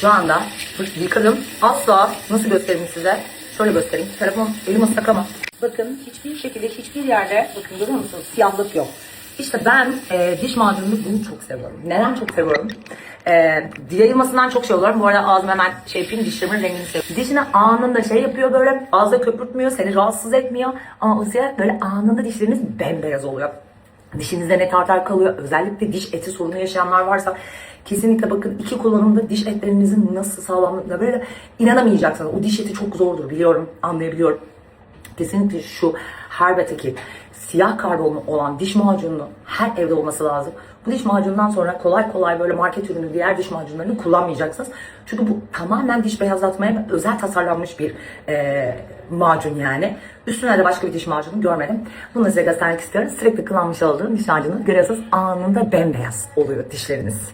Şu anda yıkadım. Asla nasıl göstereyim size? Şöyle göstereyim. Telefon elim ıslak ama. Bakın hiçbir şekilde hiçbir yerde bakın görüyor musunuz? Siyahlık yok. İşte ben e, diş macununu bunu çok seviyorum. Neden çok seviyorum? E, yayılmasından çok şey oluyorum. Bu arada ağzım hemen şey yapayım dişlerimin rengini seviyorum. Dişine anında şey yapıyor böyle. Ağızda köpürtmüyor, seni rahatsız etmiyor. Ama o sırada böyle anında dişleriniz bembeyaz oluyor. Dişinizde ne tartar kalıyor. Özellikle diş eti sorunu yaşayanlar varsa kesinlikle bakın iki kullanımda diş etlerinizin nasıl sağlamlığına böyle inanamayacaksınız. O diş eti çok zordur biliyorum, anlayabiliyorum. Kesinlikle şu Herbet'teki siyah karbonlu olan diş macununu her evde olması lazım. Bu diş macunundan sonra kolay kolay böyle market ürünü diğer diş macunlarını kullanmayacaksınız. Çünkü bu tamamen diş beyazlatmaya özel tasarlanmış bir eee, macun yani. Üstüne de başka bir diş macunu görmedim. Bunu size göstermek istiyorum. Sürekli kullanmış olduğum diş macunu görüyorsunuz anında bembeyaz oluyor dişleriniz.